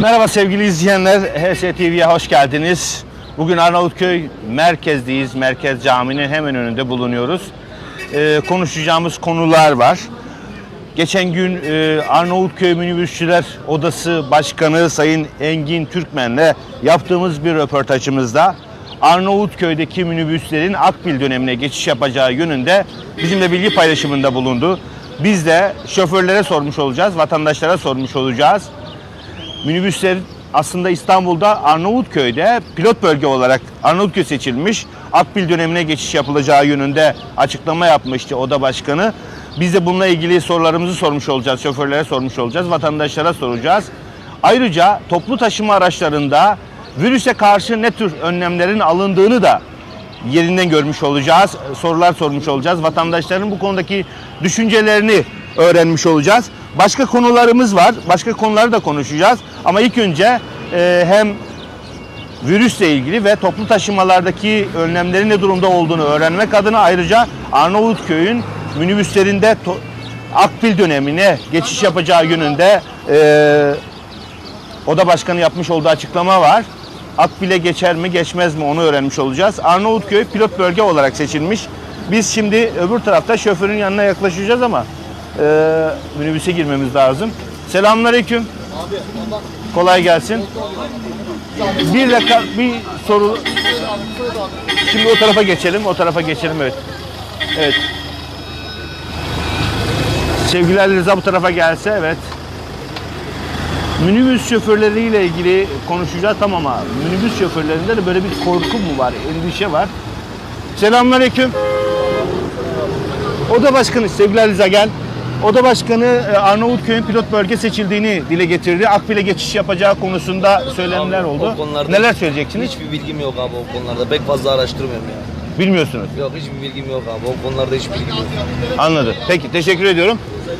Merhaba sevgili izleyenler, HS hoş geldiniz. Bugün Arnavutköy merkezdeyiz. Merkez Camii'nin hemen önünde bulunuyoruz. Ee, konuşacağımız konular var. Geçen gün e, Arnavutköy Minibüsçüler Odası Başkanı Sayın Engin Türkmen'le yaptığımız bir röportajımızda Arnavutköy'deki minibüslerin Akbil dönemine geçiş yapacağı yönünde bizimle bilgi paylaşımında bulundu. Biz de şoförlere sormuş olacağız, vatandaşlara sormuş olacağız minibüsler aslında İstanbul'da Arnavutköy'de pilot bölge olarak Arnavutköy seçilmiş. Akbil dönemine geçiş yapılacağı yönünde açıklama yapmıştı oda başkanı. Biz de bununla ilgili sorularımızı sormuş olacağız, şoförlere sormuş olacağız, vatandaşlara soracağız. Ayrıca toplu taşıma araçlarında virüse karşı ne tür önlemlerin alındığını da yerinden görmüş olacağız. Sorular sormuş olacağız. Vatandaşların bu konudaki düşüncelerini öğrenmiş olacağız. Başka konularımız var. Başka konuları da konuşacağız. Ama ilk önce e, hem virüsle ilgili ve toplu taşımalardaki önlemlerin ne durumda olduğunu öğrenmek adına ayrıca Arnavutköy'ün minibüslerinde akbil dönemine geçiş yapacağı yönünde e, Oda Başkanı yapmış olduğu açıklama var. Akbil'e geçer mi geçmez mi onu öğrenmiş olacağız. Arnavutköy pilot bölge olarak seçilmiş. Biz şimdi öbür tarafta şoförün yanına yaklaşacağız ama e, minibüse girmemiz lazım. Selamünaleyküm. Kolay gelsin. Bir dakika bir soru. Şimdi o tarafa geçelim. O tarafa geçelim evet. Evet. Sevgili Ali Rıza bu tarafa gelse evet. Minibüs şoförleriyle ilgili konuşacağız tamam ama minibüs şoförlerinde de böyle bir korku mu var, endişe var. Selamünaleyküm. Oda Başkanı sevgili Aliza gel. Oda Başkanı e, Arnavutköy'ün pilot bölge seçildiğini dile getirdi. Akbil'e geçiş yapacağı konusunda söylemler Abi, oldu. o konularda Neler söyleyeceksiniz? Hiçbir bilgim yok abi o konularda. Pek fazla araştırmıyorum ya. Bilmiyorsunuz. Yok hiçbir bilgim yok abi. O konularda hiçbir bilgim yok. Anladım. Peki teşekkür ediyorum.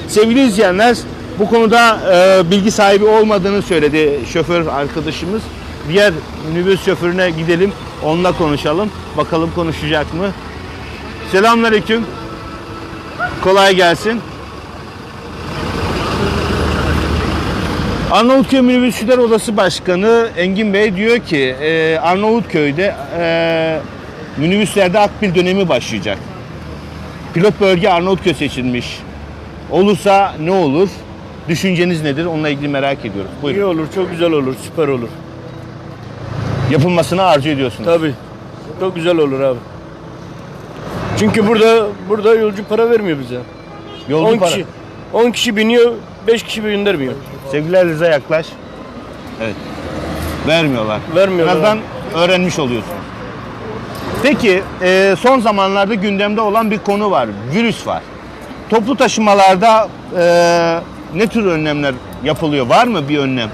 Sevgili izleyenler bu konuda e, bilgi sahibi olmadığını söyledi şoför arkadaşımız. Diğer minibüs şoförüne gidelim. Onunla konuşalım. Bakalım konuşacak mı? Selamünaleyküm. Kolay gelsin. Arnavutköy Minibüsçüler Odası Başkanı Engin Bey diyor ki e, Arnavutköy'de e, minibüslerde akbil dönemi başlayacak. Pilot bölge Arnavutköy seçilmiş. Olursa ne olur? Düşünceniz nedir? Onunla ilgili merak ediyorum. İyi Buyurun. olur, çok güzel olur, süper olur. Yapılmasını arzu ediyorsunuz. Tabii. Çok güzel olur abi. Çünkü burada burada yolcu para vermiyor bize. Yolcu 10 para. kişi 10 kişi biniyor, 5 kişi göndermiyor. Sevgili Rıza yaklaş. Evet. Vermiyorlar. Vermiyorlar azından öğrenmiş oluyorsunuz. Peki e, son zamanlarda gündemde olan bir konu var. Virüs var. Toplu taşımalarda e, ne tür önlemler yapılıyor? Var mı bir önlem?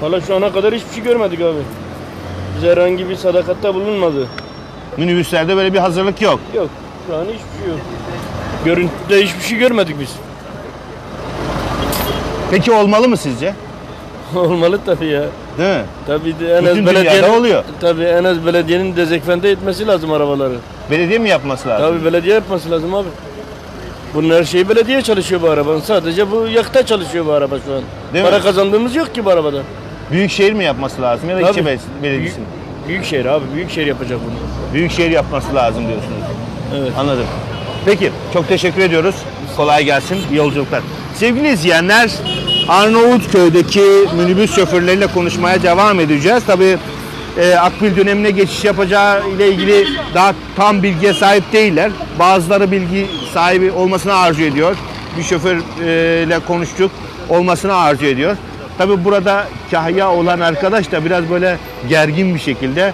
Hala şu ana kadar hiçbir şey görmedik abi. Bize herhangi bir sadakatta bulunmadı. Minibüslerde böyle bir hazırlık yok. Yok, şu an hiçbir şey yok. Görüntüde hiçbir şey görmedik biz. Peki olmalı mı sizce? Olmalı tabii ya. Değil mi? Tabii de en Bütün az dünyada belediyenin oluyor. Tabii en az belediyenin dezenfekte etmesi lazım arabaları. Belediye mi yapması lazım? Tabii belediye yapması lazım abi. Bunun her şeyi belediye çalışıyor bu arabanın. Sadece bu yakta çalışıyor bu araba şu an. Değil Para mi? kazandığımız yok ki bu arabada. Büyükşehir mi yapması lazım ya da ilçe Tabii. bel- belediyesi mi? Büyükşehir abi, büyükşehir yapacak bunu. Büyükşehir yapması lazım diyorsunuz. Evet. Anladım. Peki çok teşekkür ediyoruz. Kolay gelsin. İyi yolculuklar. Sevgili izleyenler Arnavutköy'deki minibüs şoförleriyle konuşmaya devam edeceğiz. Tabii e, akbil dönemine geçiş yapacağı ile ilgili daha tam bilgiye sahip değiller. Bazıları bilgi sahibi olmasını arzu ediyor. Bir şoförle konuştuk. Olmasını arzu ediyor. Tabii burada kahya olan arkadaş da biraz böyle gergin bir şekilde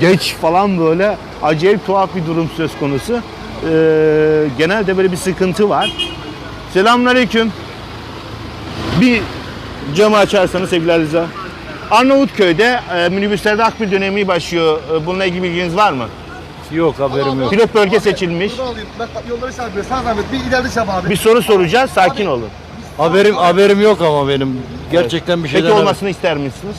geç falan böyle acayip tuhaf bir durum söz konusu. Ee, genelde böyle bir sıkıntı var. Selamünaleyküm. Bir camı açarsanız sevgili Rıza. Arnavutköy'de e, minibüslerde akbil dönemi başlıyor. E, bununla ilgili bilginiz var mı? Yok haberim yok. Pilot bölge seçilmiş. Bunu alayım. Ben yolları şey yapıyorum. Sana zahmet bir ileride şey yap abi. Bir soru soracağız. Sakin olun. Haberim haberim yok ama benim gerçekten bir şeyden. Peki olmasını ister misiniz?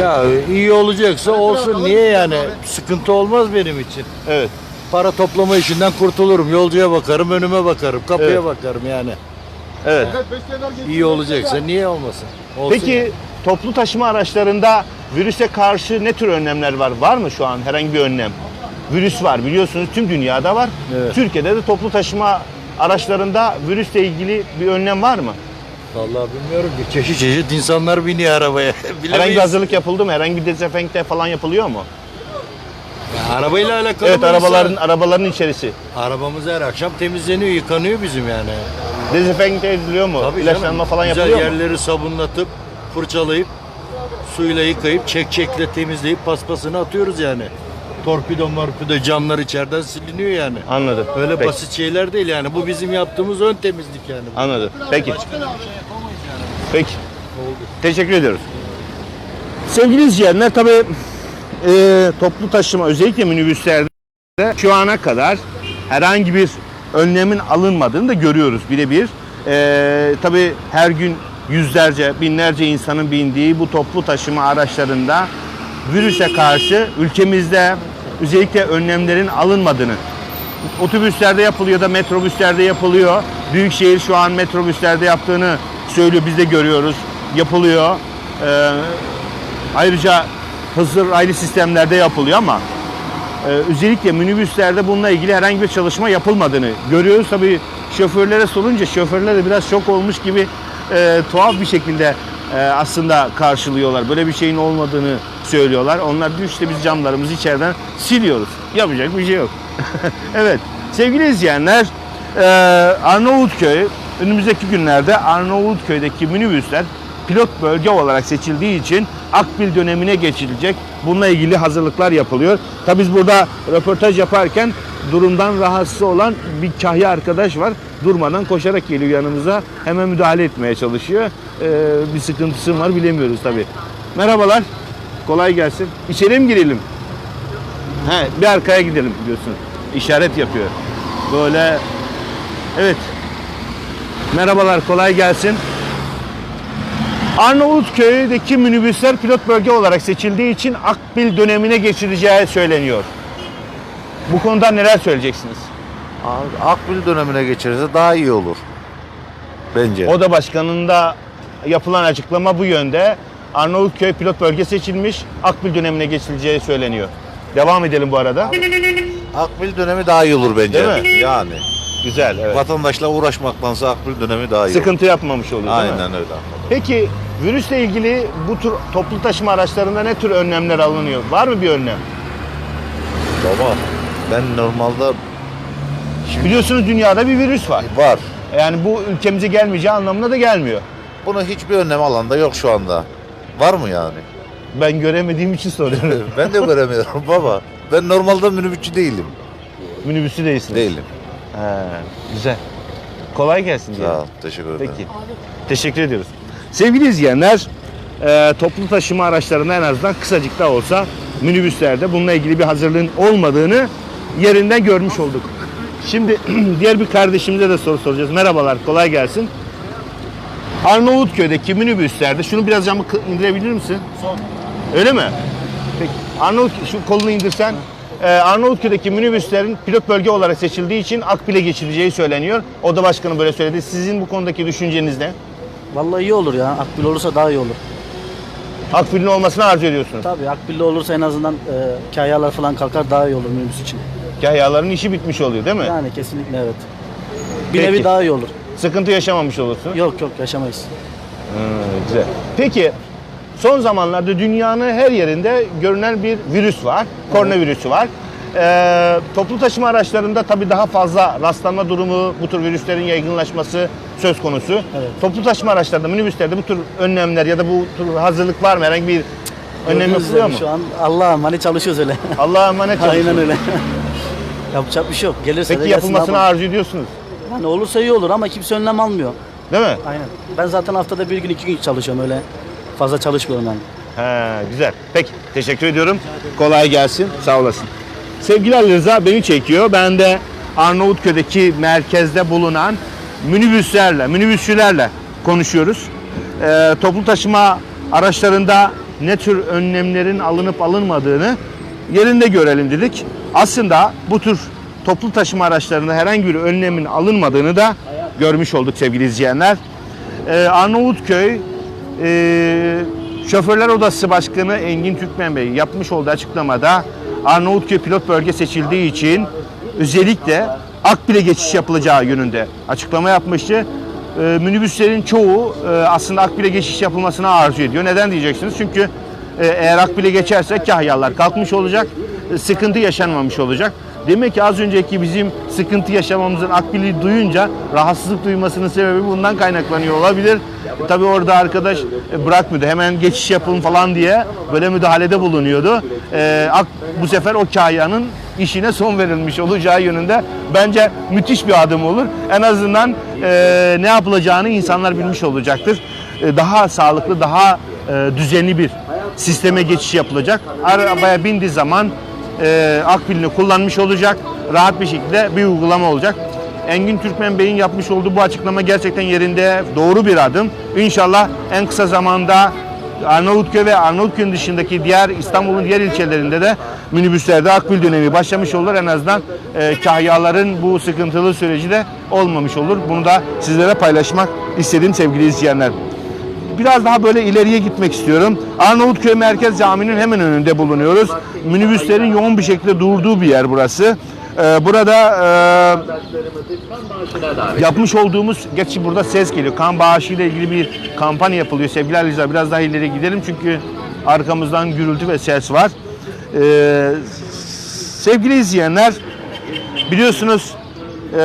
Ya iyi olacaksa olsun. Niye yani? Sıkıntı olmaz benim için. Evet. Para toplama işinden kurtulurum. Yolcuya bakarım, önüme bakarım, kapıya Evet. bakarım yani. Evet. İyi olacaksa niye olmasın? Olsun Peki yani. toplu taşıma araçlarında virüse karşı ne tür önlemler var? Var mı şu an herhangi bir önlem? Virüs var biliyorsunuz tüm dünyada var. Evet. Türkiye'de de toplu taşıma araçlarında virüsle ilgili bir önlem var mı? Vallahi bilmiyorum ki çeşit çeşit insanlar biniyor arabaya. Herhangi bir hazırlık yapıldı mı? Herhangi bir dezenfekte falan yapılıyor mu? Ya, arabayla alakalı Evet mı arabaların insan? arabaların içerisi. Arabamız her akşam temizleniyor, yıkanıyor bizim yani. Dezenfekte ediliyor mu? Tabii İlaçlanma canım. falan Güzel yapılıyor mu? yerleri sabunlatıp, fırçalayıp, suyla yıkayıp, çek-çekle temizleyip paspasını atıyoruz yani. Torpido morpido camlar içeriden siliniyor yani. Anladım. Öyle Peki. basit şeyler değil yani. Bu bizim yaptığımız ön temizlik yani. Anladım. Peki. Peki. Teşekkür ediyoruz. Sevgili izleyenler tabii e, toplu taşıma özellikle minibüslerde şu ana kadar herhangi bir önlemin alınmadığını da görüyoruz birebir. E, tabii her gün yüzlerce, binlerce insanın bindiği bu toplu taşıma araçlarında virüse karşı ülkemizde özellikle önlemlerin alınmadığını otobüslerde yapılıyor da metrobüslerde yapılıyor. Büyükşehir şu an metrobüslerde yaptığını söylüyor. Biz de görüyoruz. Yapılıyor. Ee, ayrıca hızlı raylı sistemlerde yapılıyor ama e, özellikle minibüslerde bununla ilgili herhangi bir çalışma yapılmadığını görüyoruz. Tabii şoförlere sorunca şoförler de biraz şok olmuş gibi e, tuhaf bir şekilde e, aslında karşılıyorlar. Böyle bir şeyin olmadığını söylüyorlar. Onlar diyor işte biz camlarımızı içeriden siliyoruz. Yapacak bir şey yok. evet sevgili izleyenler e, Arnavutköy önümüzdeki günlerde Arnavutköy'deki minibüsler pilot bölge olarak seçildiği için Akbil dönemine geçilecek. Bununla ilgili hazırlıklar yapılıyor. Tabi biz burada röportaj yaparken durumdan rahatsız olan bir kahya arkadaş var. Durmadan koşarak geliyor yanımıza. Hemen müdahale etmeye çalışıyor. Ee, bir sıkıntısı var bilemiyoruz tabi. Merhabalar. Kolay gelsin. İçeri mi girelim? He, bir arkaya gidelim diyorsun. İşaret yapıyor. Böyle evet. Merhabalar, kolay gelsin. Arnavutköy'deki minibüsler pilot bölge olarak seçildiği için Akbil dönemine geçileceği söyleniyor. Bu konuda neler söyleyeceksiniz? Abi, Akbil dönemine geçirirse daha iyi olur. Bence. Oda Başkanı'nda yapılan açıklama bu yönde. Arnavutköy pilot bölge seçilmiş, Akbil dönemine geçileceği söyleniyor. Devam edelim bu arada. Akbil dönemi daha iyi olur bence. Değil mi? Yani. Güzel, evet. Vatandaşla uğraşmaktansa Akbil dönemi daha iyi Sıkıntı yapmamış oluyor olur. değil mi? Aynen öyle. Peki virüsle ilgili bu tür toplu taşıma araçlarında ne tür önlemler alınıyor? Var mı bir önlem? Baba ben normalde Biliyorsunuz dünyada bir virüs var. var. Yani bu ülkemize gelmeyeceği anlamına da gelmiyor. Bunu hiçbir önlem alanda yok şu anda. Var mı yani? Ben göremediğim için soruyorum. Ben de göremiyorum baba. Ben normalde minibüsçü değilim. Minibüsü değilsiniz. Değilim. He, güzel. Kolay gelsin. diyelim. Sağ ol. Teşekkür ederim. Peki. Teşekkür ediyoruz. Sevgili izleyenler, e, toplu taşıma araçlarında en azından kısacık da olsa minibüslerde bununla ilgili bir hazırlığın olmadığını yerinden görmüş olduk. Şimdi diğer bir kardeşimize de soru soracağız. Merhabalar, kolay gelsin. Arnavutköy'deki minibüslerde şunu biraz camı kı- indirebilir misin? Son. Öyle mi? Peki. Arnavut şu kolunu indirsen. Ee, Arnavutköy'deki minibüslerin pilot bölge olarak seçildiği için Akbil'e geçileceği söyleniyor. Oda başkanı böyle söyledi. Sizin bu konudaki düşünceniz ne? Vallahi iyi olur ya. Akbil olursa daha iyi olur. Akbil'in olmasını arzu ediyorsunuz. Tabii akbilli olursa en azından e, kayalar falan kalkar daha iyi olur minibüs için. Kahyaların işi bitmiş oluyor değil mi? Yani kesinlikle evet. Bir Peki. nevi daha iyi olur. Sıkıntı yaşamamış olursun. Yok yok yaşamayız. Hmm, güzel. Peki son zamanlarda dünyanın her yerinde görünen bir virüs var. Koronavirüsü var. Ee, toplu taşıma araçlarında tabii daha fazla rastlanma durumu, bu tür virüslerin yaygınlaşması söz konusu. Evet. Toplu taşıma araçlarında, minibüslerde bu tür önlemler ya da bu tür hazırlık var mı? Herhangi bir önlem Gördüğünüz yapılıyor mu? Şu an Allah'a emanet çalışıyoruz öyle. Allah'a emanet olun. Aynen öyle. Yapacak bir şey yok. Gelirse Peki de gelsin yapılmasını ama. arzu ediyorsunuz. Yani olursa iyi olur ama kimse önlem almıyor. Değil mi? Aynen. Ben zaten haftada bir gün iki gün çalışıyorum öyle. Fazla çalışmıyorum yani. He, güzel. Peki, teşekkür ediyorum. Kolay gelsin, sağ olasın. Sevgili Ali Rıza beni çekiyor. Ben de Arnavutköy'deki merkezde bulunan minibüslerle, minibüsçülerle konuşuyoruz. Ee, toplu taşıma araçlarında ne tür önlemlerin alınıp alınmadığını yerinde görelim dedik. Aslında bu tür toplu taşıma araçlarında herhangi bir önlemin alınmadığını da görmüş olduk sevgili izleyenler. Ee, Arnavutköy e, Şoförler Odası Başkanı Engin Türkmen Bey yapmış olduğu açıklamada Arnavutköy pilot bölge seçildiği için özellikle Akbil'e geçiş yapılacağı yönünde açıklama yapmıştı. Ee, minibüslerin çoğu e, aslında Akbil'e geçiş yapılmasını arzu ediyor. Neden diyeceksiniz? Çünkü e, eğer Akbil'e geçerse kahyalar kalkmış olacak, e, sıkıntı yaşanmamış olacak. Demek ki az önceki bizim sıkıntı yaşamamızın Akbil'i duyunca rahatsızlık duymasının sebebi bundan kaynaklanıyor olabilir. E, tabii orada arkadaş e, bırakmıyordu. Hemen geçiş yapın falan diye böyle müdahalede bulunuyordu. E, Ak- bu sefer o kahyanın işine son verilmiş olacağı yönünde bence müthiş bir adım olur. En azından e, ne yapılacağını insanlar bilmiş olacaktır. E, daha sağlıklı, daha e, düzenli bir sisteme geçiş yapılacak. Arabaya bindiği zaman e, akbilini kullanmış olacak. Rahat bir şekilde bir uygulama olacak. Engin Türkmen Bey'in yapmış olduğu bu açıklama gerçekten yerinde doğru bir adım. İnşallah en kısa zamanda Arnavutköy ve Arnavutköy'ün dışındaki diğer İstanbul'un diğer ilçelerinde de minibüslerde akbil dönemi başlamış olur. En azından e, kahyaların bu sıkıntılı süreci de olmamış olur. Bunu da sizlere paylaşmak istedim sevgili izleyenler. Biraz daha böyle ileriye gitmek istiyorum. Arnavutköy Merkez Camii'nin hemen önünde bulunuyoruz. Minibüslerin yoğun bir şekilde durduğu bir yer burası. Ee, burada e, yapmış olduğumuz, gerçi burada ses geliyor. Kan bağışı ile ilgili bir kampanya yapılıyor. Sevgili Aliza biraz daha ileri gidelim çünkü arkamızdan gürültü ve ses var. Ee, sevgili izleyenler, biliyorsunuz e,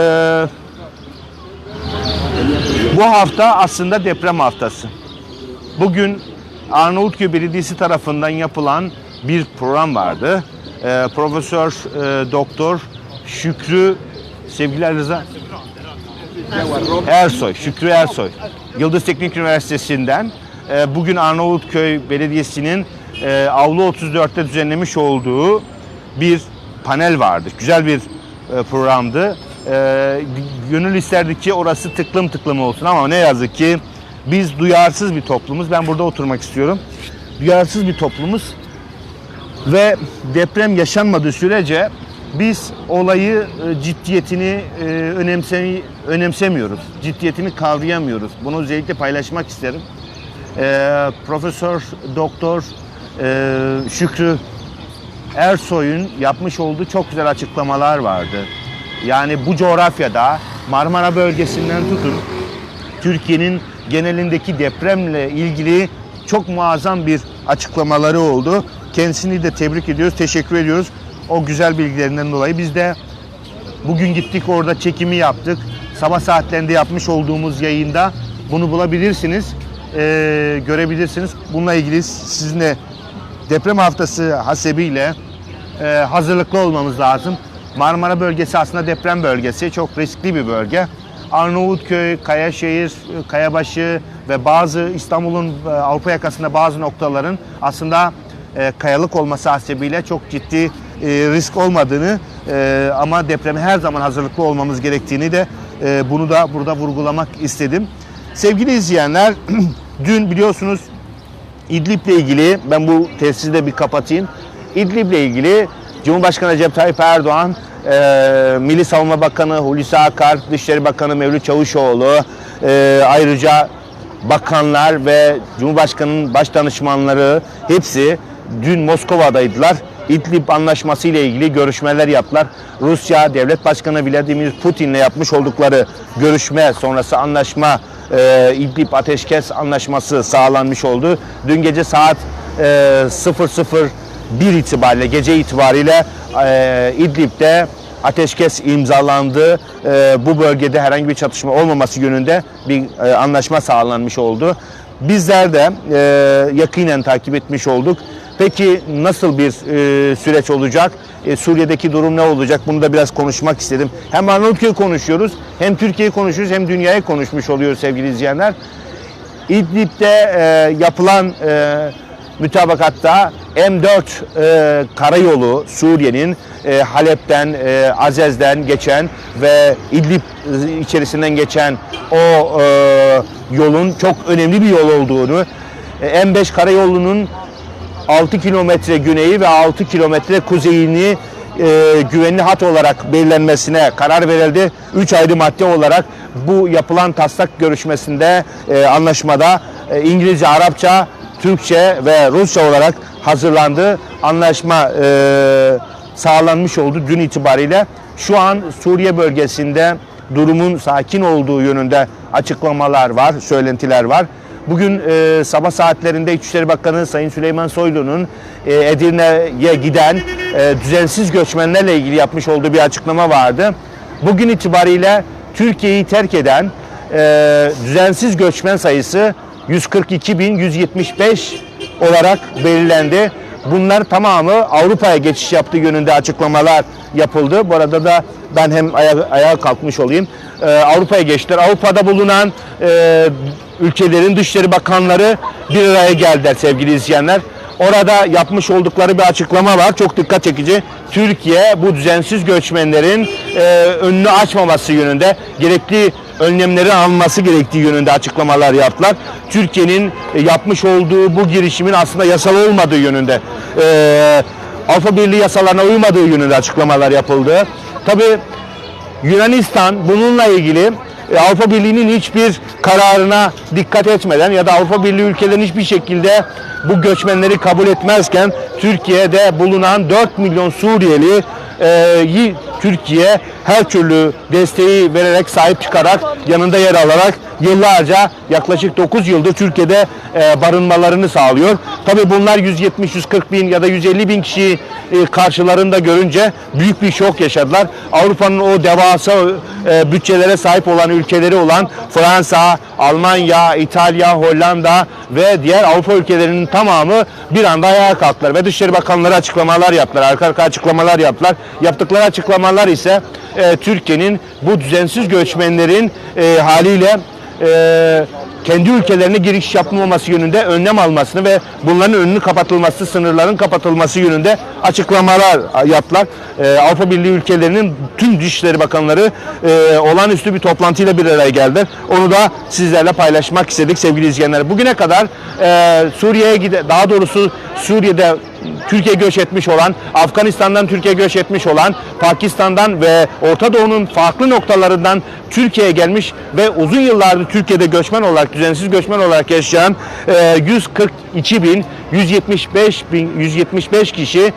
bu hafta aslında deprem haftası. Bugün Arnavutköy Belediyesi tarafından yapılan bir program vardı. Ee, Profesör e, Doktor Şükrü sevgili Rıza Ersoy, Şükrü Ersoy, Yıldız Teknik Üniversitesi'nden e, bugün Arnavutköy Belediyesi'nin e, Avlu 34'te düzenlemiş olduğu bir panel vardı. Güzel bir e, programdı. E, gönül isterdik ki orası tıklım tıklım olsun ama ne yazık ki biz duyarsız bir toplumuz. Ben burada oturmak istiyorum. Duyarsız bir toplumuz ve deprem yaşanmadığı sürece biz olayı e, ciddiyetini e, önemse, önemsemiyoruz. Ciddiyetini kavrayamıyoruz. Bunu özellikle paylaşmak isterim. E, Profesör Doktor e, Şükrü Ersoy'un yapmış olduğu çok güzel açıklamalar vardı. Yani bu coğrafyada Marmara bölgesinden tutun Türkiye'nin genelindeki depremle ilgili çok muazzam bir açıklamaları oldu. Kendisini de tebrik ediyoruz, teşekkür ediyoruz. O güzel bilgilerinden dolayı biz de bugün gittik orada çekimi yaptık. Sabah saatlerinde yapmış olduğumuz yayında bunu bulabilirsiniz, ee, görebilirsiniz. Bununla ilgili sizinle deprem haftası hasebiyle e, hazırlıklı olmamız lazım. Marmara bölgesi aslında deprem bölgesi. Çok riskli bir bölge. Arnavutköy, Kayaşehir, Kayabaşı ve bazı İstanbul'un e, Avrupa yakasında bazı noktaların aslında e, kayalık olması hasebiyle çok ciddi e, risk olmadığını ama depreme her zaman hazırlıklı olmamız gerektiğini de bunu da burada vurgulamak istedim. Sevgili izleyenler, dün biliyorsunuz İdlib'le ilgili ben bu tesisi de bir kapatayım. İdlib'le ilgili Cumhurbaşkanı Recep Tayyip Erdoğan, e, Milli Savunma Bakanı Hulusi Akar, Dışişleri Bakanı Mevlüt Çavuşoğlu, e, ayrıca bakanlar ve Cumhurbaşkanı'nın baş danışmanları hepsi dün Moskova'daydılar. İdlib Anlaşması ile ilgili görüşmeler yaptılar. Rusya Devlet Başkanı Vladimir Putin'le yapmış oldukları görüşme sonrası anlaşma e, İdlib Ateşkes Anlaşması sağlanmış oldu. Dün gece saat e, 00.1 itibariyle gece itibariyle e, İdlib'de ateşkes imzalandı. E, bu bölgede herhangi bir çatışma olmaması yönünde bir e, anlaşma sağlanmış oldu. Bizler de e, yakinen takip etmiş olduk. Peki nasıl bir e, süreç olacak? E, Suriye'deki durum ne olacak? Bunu da biraz konuşmak istedim. Hem Arnavutköy konuşuyoruz, hem Türkiye'yi konuşuyoruz, hem dünyayı konuşmuş oluyoruz sevgili izleyenler. İdlib'de e, yapılan e, mütabakatta M4 e, karayolu Suriye'nin e, Halep'ten, e, Azez'den geçen ve İdlib içerisinden geçen o e, yolun çok önemli bir yol olduğunu, e, M5 karayolunun 6 kilometre güneyi ve 6 kilometre kuzeyini e, güvenli hat olarak belirlenmesine karar verildi. 3 ayrı madde olarak bu yapılan taslak görüşmesinde e, anlaşmada e, İngilizce, Arapça, Türkçe ve Rusça olarak hazırlandı. Anlaşma e, sağlanmış oldu dün itibariyle. Şu an Suriye bölgesinde durumun sakin olduğu yönünde açıklamalar var, söylentiler var. Bugün e, sabah saatlerinde İçişleri Bakanı Sayın Süleyman Soylu'nun e, Edirne'ye giden e, düzensiz göçmenlerle ilgili yapmış olduğu bir açıklama vardı. Bugün itibariyle Türkiye'yi terk eden e, düzensiz göçmen sayısı 142.175 olarak belirlendi. Bunlar tamamı Avrupa'ya geçiş yaptığı yönünde açıklamalar yapıldı. Bu arada da ben hem aya- ayağa kalkmış olayım. Ee, Avrupa'ya geçtiler. Avrupa'da bulunan e, ülkelerin dışişleri bakanları bir araya geldiler sevgili izleyenler. Orada yapmış oldukları bir açıklama var. Çok dikkat çekici. Türkiye bu düzensiz göçmenlerin e, önünü açmaması yönünde gerekli önlemleri alması gerektiği yönünde açıklamalar yaptılar. Türkiye'nin e, yapmış olduğu bu girişimin aslında yasal olmadığı yönünde e, Avrupa Birliği yasalarına uymadığı yönünde açıklamalar yapıldı. Tabii Yunanistan bununla ilgili e, Avrupa Birliği'nin hiçbir kararına dikkat etmeden ya da Avrupa Birliği ülkelerin hiçbir şekilde bu göçmenleri kabul etmezken Türkiye'de bulunan 4 milyon Suriyeli e, Türkiye her türlü desteği vererek sahip çıkarak yanında yer alarak yıllarca yaklaşık 9 yıldır Türkiye'de e, barınmalarını sağlıyor. Tabii bunlar 170-140 bin ya da 150 bin kişi e, karşılarında görünce büyük bir şok yaşadılar. Avrupa'nın o devasa e, bütçelere sahip olan ülkeleri olan Fransa, Almanya, İtalya, Hollanda ve diğer Avrupa ülkelerinin tamamı bir anda ayağa kalktılar ve Dışişleri Bakanları açıklamalar yaptılar. Arka arka açıklamalar yaptılar. Yaptıkları açıklamalar ise e, Türkiye'nin bu düzensiz göçmenlerin e, haliyle e, kendi ülkelerine giriş yapmaması yönünde önlem almasını ve bunların önünü kapatılması, sınırların kapatılması yönünde açıklamalar yaptılar. E, Avrupa Birliği ülkelerinin tüm Dışişleri Bakanları e, olağanüstü bir toplantıyla bir araya geldiler. Onu da sizlerle paylaşmak istedik sevgili izleyenler. Bugüne kadar e, Suriye'ye gide, daha doğrusu Suriye'de Türkiye göç etmiş olan, Afganistan'dan Türkiye göç etmiş olan, Pakistan'dan ve Orta Doğu'nun farklı noktalarından Türkiye'ye gelmiş ve uzun yıllardır Türkiye'de göçmen olarak, düzensiz göçmen olarak yaşayan e, 142 bin, 175 bin, 175 kişi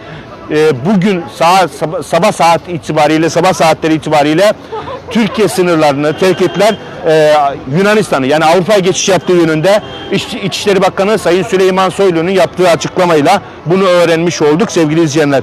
e, bugün saat, sabah, sabah saat itibariyle, sabah saatleri itibariyle Türkiye sınırlarını terk ettiler. Ee, Yunanistan'ı yani Avrupa'ya geçiş yaptığı yönünde İç- İçişleri Bakanı Sayın Süleyman Soylu'nun yaptığı açıklamayla bunu öğrenmiş olduk sevgili izleyenler.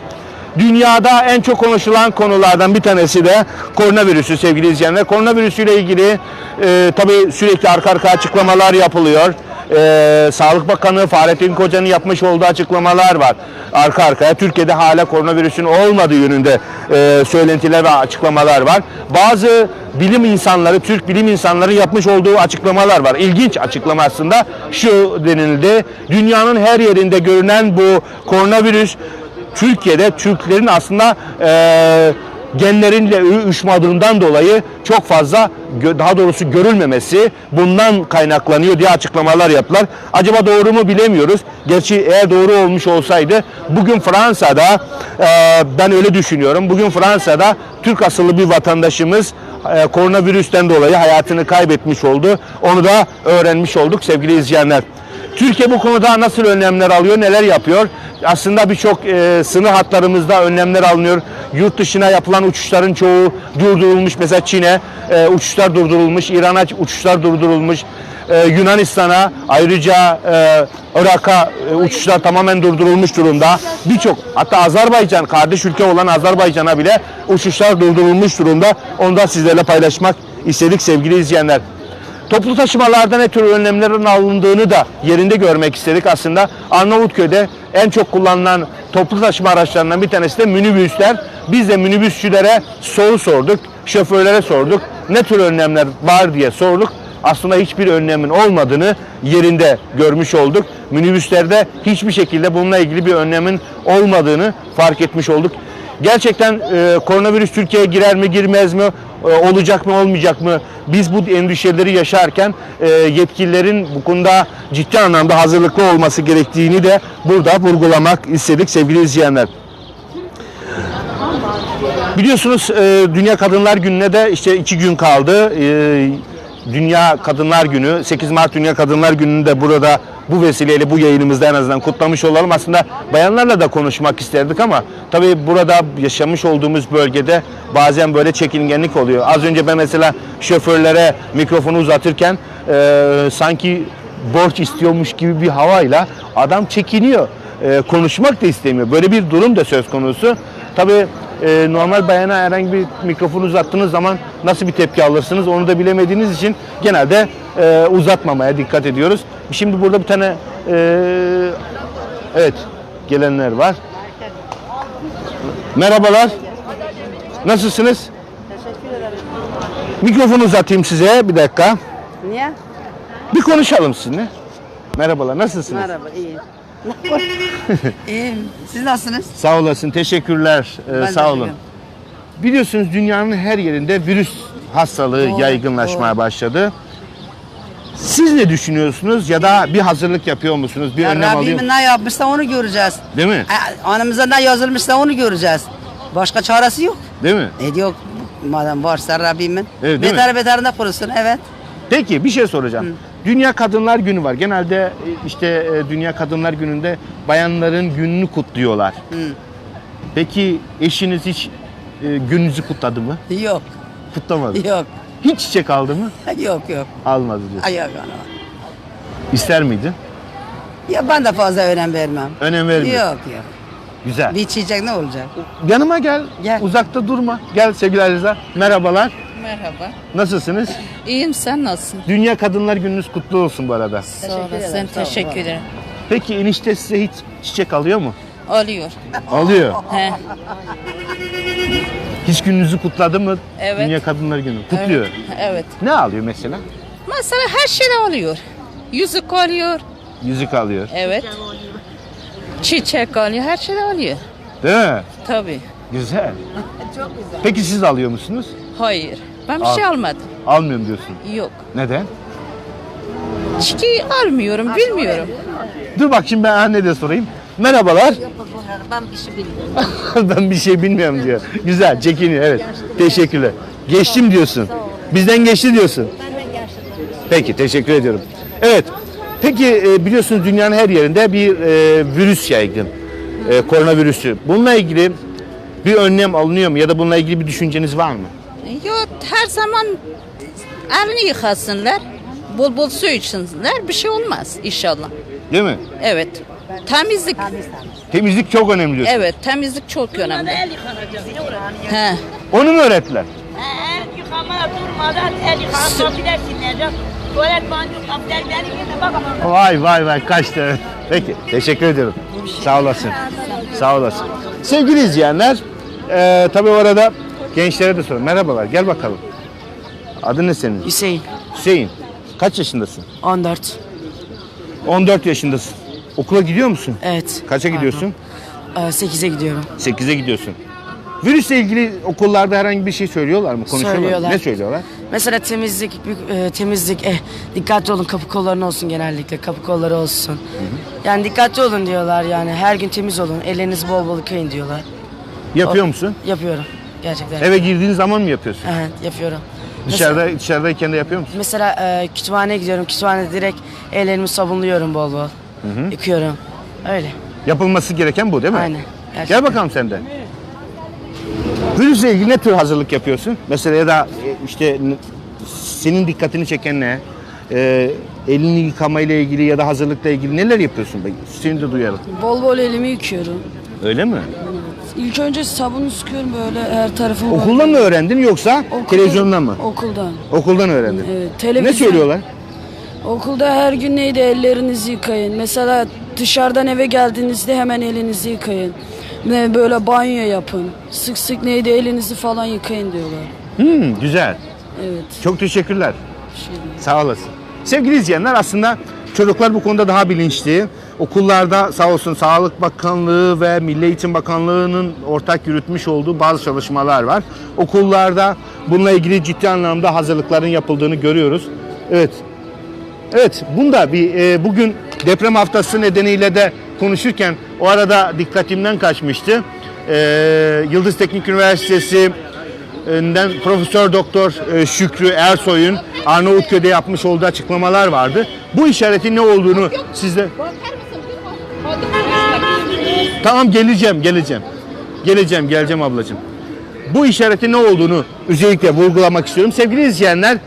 Dünyada en çok konuşulan konulardan bir tanesi de koronavirüsü sevgili izleyenler. Koronavirüsüyle ilgili e, tabii sürekli arka arka açıklamalar yapılıyor. Ee, Sağlık Bakanı Fahrettin Koca'nın yapmış olduğu açıklamalar var. Arka arkaya Türkiye'de hala koronavirüsün olmadığı yönünde e, söylentiler ve açıklamalar var. Bazı bilim insanları, Türk bilim insanları yapmış olduğu açıklamalar var. İlginç açıklama aslında şu denildi. Dünyanın her yerinde görünen bu koronavirüs Türkiye'de Türklerin aslında e, genlerinle uyuşmadığından dolayı çok fazla daha doğrusu görülmemesi bundan kaynaklanıyor diye açıklamalar yaptılar. Acaba doğru mu bilemiyoruz. Gerçi eğer doğru olmuş olsaydı bugün Fransa'da e, ben öyle düşünüyorum. Bugün Fransa'da Türk asıllı bir vatandaşımız e, koronavirüsten dolayı hayatını kaybetmiş oldu. Onu da öğrenmiş olduk sevgili izleyenler. Türkiye bu konuda nasıl önlemler alıyor, neler yapıyor? Aslında birçok e, sınır hatlarımızda önlemler alınıyor. Yurt dışına yapılan uçuşların çoğu durdurulmuş. Mesela Çin'e e, uçuşlar durdurulmuş, İran'a uçuşlar durdurulmuş. E, Yunanistan'a ayrıca e, Irak'a e, uçuşlar tamamen durdurulmuş durumda. Birçok hatta Azerbaycan kardeş ülke olan Azerbaycan'a bile uçuşlar durdurulmuş durumda. Onu da sizlerle paylaşmak istedik sevgili izleyenler. Toplu taşımalarda ne tür önlemlerin alındığını da yerinde görmek istedik aslında. Arnavutköy'de en çok kullanılan toplu taşıma araçlarından bir tanesi de minibüsler. Biz de minibüsçülere soru sorduk, şoförlere sorduk. Ne tür önlemler var diye sorduk. Aslında hiçbir önlemin olmadığını yerinde görmüş olduk. Minibüslerde hiçbir şekilde bununla ilgili bir önlemin olmadığını fark etmiş olduk. Gerçekten e, koronavirüs Türkiye'ye girer mi girmez mi olacak mı olmayacak mı biz bu endişeleri yaşarken e, yetkililerin bu konuda ciddi anlamda hazırlıklı olması gerektiğini de burada vurgulamak istedik sevgili izleyenler. Biliyorsunuz e, Dünya Kadınlar Günü'ne de işte iki gün kaldı. Dünya Kadınlar Günü, 8 Mart Dünya Kadınlar Günü'nü de burada bu vesileyle bu yayınımızda en azından kutlamış olalım. Aslında bayanlarla da konuşmak isterdik ama tabii burada yaşamış olduğumuz bölgede bazen böyle çekingenlik oluyor. Az önce ben mesela şoförlere mikrofonu uzatırken e, sanki borç istiyormuş gibi bir havayla adam çekiniyor. E, konuşmak da istemiyor. Böyle bir durum da söz konusu. Tabii e, normal bayana herhangi bir mikrofon uzattığınız zaman nasıl bir tepki alırsınız onu da bilemediğiniz için genelde e, uzatmamaya dikkat ediyoruz. Şimdi burada bir tane e, evet gelenler var. Merhabalar. Nasılsınız? Mikrofonu uzatayım size bir dakika. Niye? Bir konuşalım sizinle. Merhabalar, nasılsınız? Merhaba, iyiyim. İyiyim. Siz nasılsınız? Sağ olasın, teşekkürler. Ee, Ben de sağ olun. iyiyim. Biliyorsunuz dünyanın her yerinde virüs hastalığı Doğru, yaygınlaşmaya doğru. başladı. Siz ne düşünüyorsunuz ya da bir hazırlık yapıyor musunuz? Bir Ya önlem alıyor Rabbim ne yapmışsa onu göreceğiz. Değil mi? E, Anımıza ne yazılmışsa onu göreceğiz. Başka çaresi yok. Değil mi? E yok. Madem varsa Rabbimin. Evet, değil mi? beter beterinde korusun. Evet. Peki bir şey soracağım. Dünya Kadınlar Günü var. Genelde e, işte e, Dünya Kadınlar Günü'nde bayanların gününü kutluyorlar. Peki eşiniz hiç e, gününüzü kutladı mı? Yok. Kutlamadı. Yok. Hiç çiçek aldı mı? Yok yok. Almadı diyor. Ay yok ana. İster miydin? Ya ben de fazla önem vermem. Önem vermiyor. Yok yok. Güzel. Bir çiçek ne olacak? Yanıma gel. Gel. Uzakta durma. Gel sevgili Aliza. Merhabalar. Merhaba. Nasılsınız? İyiyim sen nasılsın? Dünya Kadınlar Gününüz kutlu olsun bu arada. Sağ olasın. Teşekkür ederim. Peki enişte size hiç çiçek alıyor mu? Alıyor. Alıyor. He. Hiç gününüzü kutladı mı? Evet. Dünya Kadınlar Günü. Kutluyor. Evet. evet. Ne alıyor mesela? Mesela her şeyde alıyor. Yüzük alıyor. Yüzük alıyor. Evet. Çiçek alıyor. Her şeyde alıyor. Değil mi? Tabii. Güzel. Peki siz alıyor musunuz? Hayır. Ben bir Al. şey almadım. Almıyorum diyorsun. Yok. Neden? Çünkü almıyorum. Bilmiyorum. Dur bak şimdi ben anne de sorayım. Merhabalar. Ben bir şey bilmiyorum. ben bir şey bilmiyorum diyor. Güzel, çekiniyor evet. Teşekkürler. Geçtim diyorsun. Bizden geçti diyorsun. Peki, teşekkür ediyorum. Evet. Peki e, biliyorsunuz dünyanın her yerinde bir e, virüs yaygın. E, koronavirüsü. Bununla ilgili bir önlem alınıyor mu ya da bununla ilgili bir düşünceniz var mı? Yok her zaman elini yıkasınlar. Bol bol su içsinler. Bir şey olmaz inşallah. Değil mi? Evet. Temizlik. Temizlik çok önemli diyorsun. Evet temizlik çok önemli. He. Onu mu öğrettiler? El yıkamaya durmadan el yıkamaya bilesin Tuvalet banyo kaplar benim yerine bak ama. Vay vay vay kaçtı. Peki teşekkür ediyorum. Sağ olasın. Sağ olasın. Sevgili izleyenler, e, tabii orada gençlere de sorun. Merhabalar gel bakalım. Adın ne senin? Hüseyin Hüseyin. Kaç yaşındasın? 14. 14 yaşındasın. Okula gidiyor musun? Evet. Kaça gidiyorsun? 8'e gidiyorum. 8'e gidiyorsun. Virüsle ilgili okullarda herhangi bir şey söylüyorlar mı? Konuşuyorlar mı? Söylüyorlar. Ne söylüyorlar? Mesela temizlik, e, temizlik, eh, dikkatli olun kapı kolların olsun genellikle, kapı kolları olsun. Yani dikkatli olun diyorlar yani her gün temiz olun, ellerinizi bol bol yıkayın diyorlar. Yapıyor musun? Yapıyorum gerçekten. Eve girdiğin zaman mı yapıyorsun? Evet yapıyorum. Dışarıda dışarıdayken de yapıyor musun? Mesela e, kütüphaneye gidiyorum, kütüphanede direkt ellerimi sabunluyorum bol bol. Yıkıyorum. Öyle. Yapılması gereken bu değil mi? Aynen. Gel Gerçekten. bakalım sen de. Virüsle ilgili ne tür hazırlık yapıyorsun? Mesela ya da e, işte senin dikkatini çeken ne? Ee, elini yıkamayla ilgili ya da hazırlıkla ilgili neler yapıyorsun? Seni de duyalım. Bol bol elimi yıkıyorum. Öyle mi? İlk önce sabunu sıkıyorum böyle her tarafıma. Okuldan mı öğrendin yoksa Okulda- televizyondan mı? Okuldan. Okuldan öğrendin. Evet, Ne televizyon. söylüyorlar? Okulda her gün neydi ellerinizi yıkayın. Mesela dışarıdan eve geldiğinizde hemen elinizi yıkayın. Ne böyle banyo yapın. Sık sık neydi elinizi falan yıkayın diyorlar. Hmm, güzel. Evet. Çok teşekkürler. şey. Sağ olasın. Sevgili izleyenler aslında çocuklar bu konuda daha bilinçli. Okullarda sağ olsun Sağlık Bakanlığı ve Milli Eğitim Bakanlığı'nın ortak yürütmüş olduğu bazı çalışmalar var. Okullarda bununla ilgili ciddi anlamda hazırlıkların yapıldığını görüyoruz. Evet. Evet, bunda bir e, bugün deprem haftası nedeniyle de konuşurken o arada dikkatimden kaçmıştı. E, Yıldız Teknik Üniversitesi önden Profesör Doktor e, Şükrü Ersoy'un Arnavutköy'de yapmış olduğu açıklamalar vardı. Bu işaretin ne olduğunu sizde Tamam geleceğim, geleceğim. Geleceğim, geleceğim ablacığım. Bu işaretin ne olduğunu özellikle vurgulamak istiyorum. Sevgili izleyenler,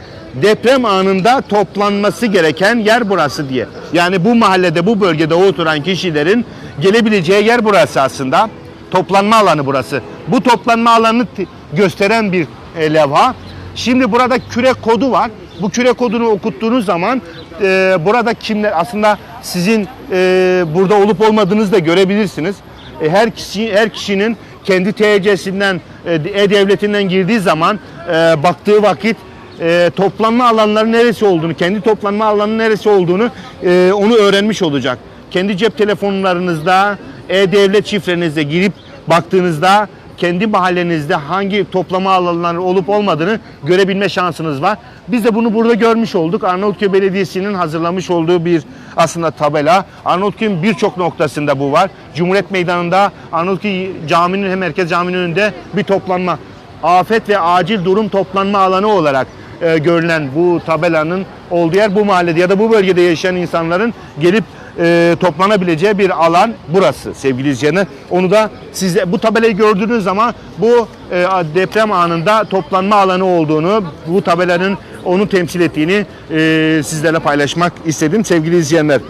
deprem anında toplanması gereken yer burası diye. Yani bu mahallede, bu bölgede oturan kişilerin gelebileceği yer burası aslında. Toplanma alanı burası. Bu toplanma alanını gösteren bir e, levha. Şimdi burada küre kodu var. Bu küre kodunu okuttuğunuz zaman e, burada kimler aslında sizin e, burada olup olmadığınızı da görebilirsiniz. E, her kişi her kişinin kendi TC'sinden e, e-devletinden girdiği zaman e, baktığı vakit e, toplanma alanları neresi olduğunu, kendi toplanma alanı neresi olduğunu e, onu öğrenmiş olacak. Kendi cep telefonlarınızda e-devlet şifrenizde girip baktığınızda kendi mahallenizde hangi toplama alanları olup olmadığını görebilme şansınız var. Biz de bunu burada görmüş olduk. Arnavutköy Belediyesi'nin hazırlamış olduğu bir aslında tabela. Arnavutköy'ün birçok noktasında bu var. Cumhuriyet Meydanı'nda Arnavutköy Camii'nin hem Merkez Camii'nin önünde bir toplanma. Afet ve acil durum toplanma alanı olarak e, görülen bu tabelanın olduğu yer bu mahallede ya da bu bölgede yaşayan insanların gelip e, toplanabileceği bir alan burası sevgili izleyenler. Onu da size bu tabelayı gördüğünüz zaman bu e, deprem anında toplanma alanı olduğunu, bu tabelanın onu temsil ettiğini e, sizlerle paylaşmak istedim sevgili izleyenler.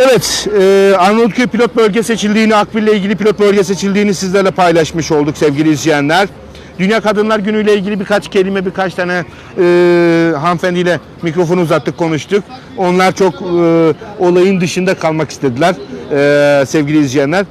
Evet, e, Arnavutköy pilot bölge seçildiğini, Akbil ile ilgili pilot bölge seçildiğini sizlerle paylaşmış olduk sevgili izleyenler. Dünya Kadınlar Günü ile ilgili birkaç kelime, birkaç tane e, hanımefendiyle mikrofonu uzattık, konuştuk. Onlar çok e, olayın dışında kalmak istediler e, sevgili izleyenler.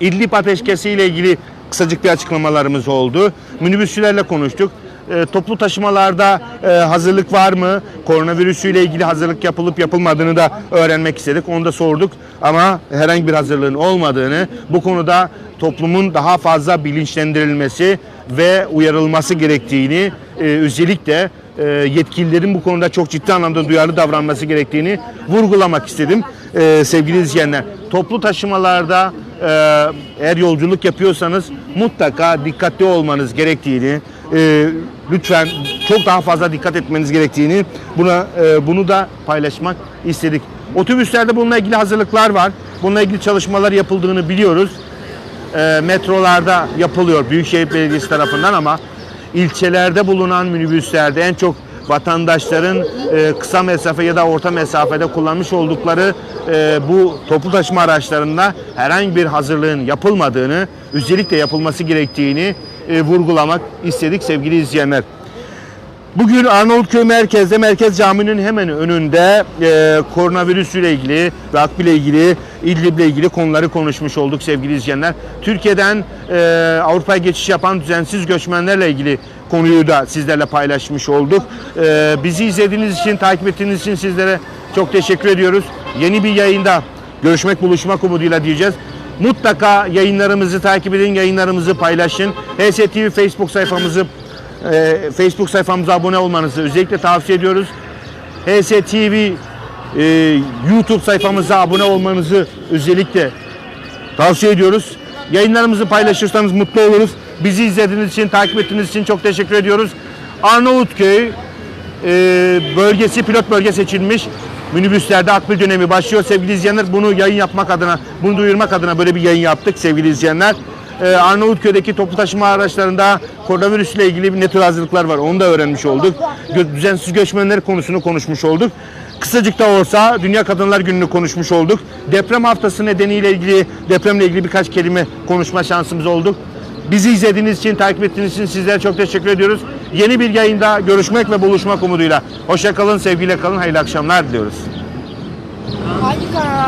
İdlib ateşkesi ile ilgili kısacık bir açıklamalarımız oldu. Minibüsçülerle konuştuk. E, toplu taşımalarda e, hazırlık var mı? Koronavirüsüyle ilgili hazırlık yapılıp yapılmadığını da öğrenmek istedik. Onu da sorduk ama herhangi bir hazırlığın olmadığını, bu konuda toplumun daha fazla bilinçlendirilmesi ve uyarılması gerektiğini e, özellikle e, yetkililerin bu konuda çok ciddi anlamda duyarlı davranması gerektiğini vurgulamak istedim e, sevgili izleyenler. Toplu taşımalarda e, eğer yolculuk yapıyorsanız mutlaka dikkatli olmanız gerektiğini, e, lütfen çok daha fazla dikkat etmeniz gerektiğini buna e, bunu da paylaşmak istedik. Otobüslerde bununla ilgili hazırlıklar var. Bununla ilgili çalışmalar yapıldığını biliyoruz. E, metrolarda yapılıyor Büyükşehir Belediyesi tarafından ama ilçelerde bulunan minibüslerde en çok vatandaşların e, kısa mesafe ya da orta mesafede kullanmış oldukları e, bu toplu taşıma araçlarında herhangi bir hazırlığın yapılmadığını, özellikle yapılması gerektiğini e, vurgulamak istedik sevgili izleyenler. Bugün Arnavutköy merkezde Merkez Camii'nin hemen önünde e, koronavirüs ile ilgili Akbil ile ilgili, İdlib ile ilgili konuları konuşmuş olduk sevgili izleyenler. Türkiye'den e, Avrupa'ya geçiş yapan düzensiz göçmenlerle ilgili konuyu da sizlerle paylaşmış olduk. E, bizi izlediğiniz için, takip ettiğiniz için sizlere çok teşekkür ediyoruz. Yeni bir yayında görüşmek, buluşmak umuduyla diyeceğiz. Mutlaka yayınlarımızı takip edin, yayınlarımızı paylaşın. HSTV Facebook sayfamızı e, Facebook sayfamıza abone olmanızı özellikle tavsiye ediyoruz. HSTV e, YouTube sayfamıza abone olmanızı özellikle tavsiye ediyoruz. Yayınlarımızı paylaşırsanız mutlu oluruz. Bizi izlediğiniz için, takip ettiğiniz için çok teşekkür ediyoruz. Arnavutköy e, bölgesi pilot bölge seçilmiş. Minibüslerde akbil dönemi başlıyor sevgili izleyenler. Bunu yayın yapmak adına, bunu duyurmak adına böyle bir yayın yaptık sevgili izleyenler. Ee, Arnavutköy'deki toplu taşıma araçlarında koronavirüsle ilgili ne tür hazırlıklar var onu da öğrenmiş olduk. Düzensiz göçmenler konusunu konuşmuş olduk. Kısacık da olsa Dünya Kadınlar Günü'nü konuşmuş olduk. Deprem haftası nedeniyle ilgili depremle ilgili birkaç kelime konuşma şansımız oldu. Bizi izlediğiniz için, takip ettiğiniz için sizlere çok teşekkür ediyoruz. Yeni bir yayında görüşmek ve buluşmak umuduyla. Hoşça kalın, sevgiyle kalın, hayırlı akşamlar diliyoruz.